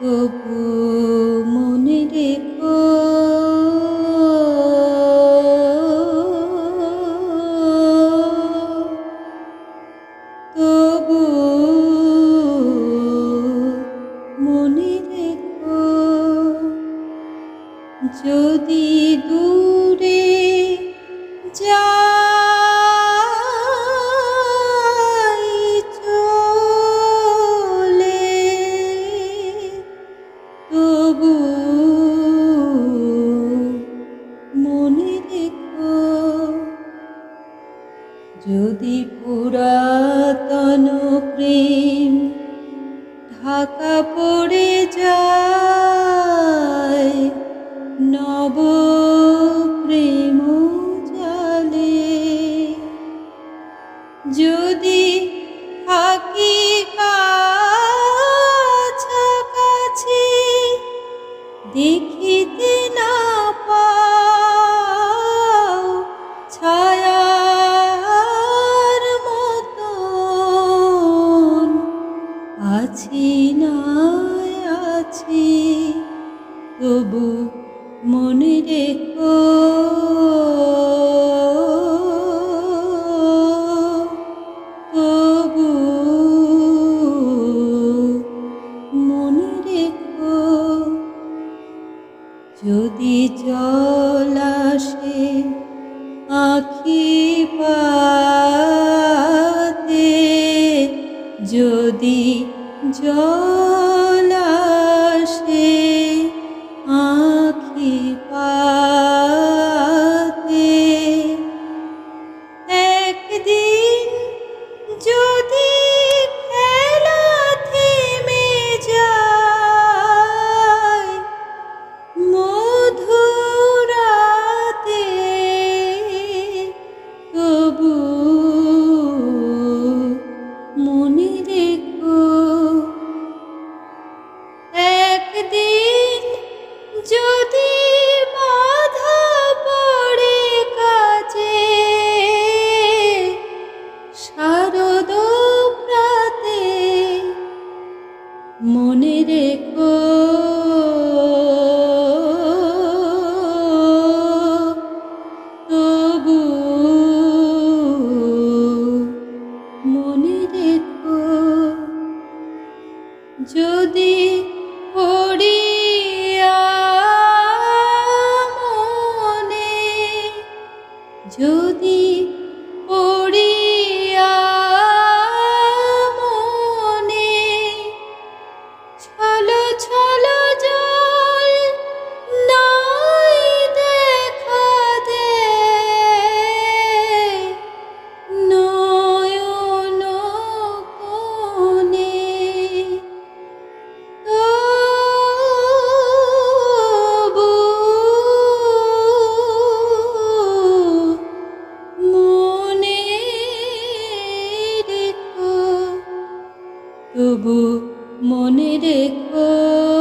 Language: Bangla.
তবু মনে রেখো। তবু মনে রেখো যদি দূরে যাই যদি পুরাতন প্রেম ঢাকা পড়ে যায় নব আছি না আছি, তবু মনে রেখো। তবু মনে রেখো, যদি জল আসে আখি পাতে, যদি জল মনে রেখো। তবু মনে রেখো যদি মনে যদি মনে রেখো।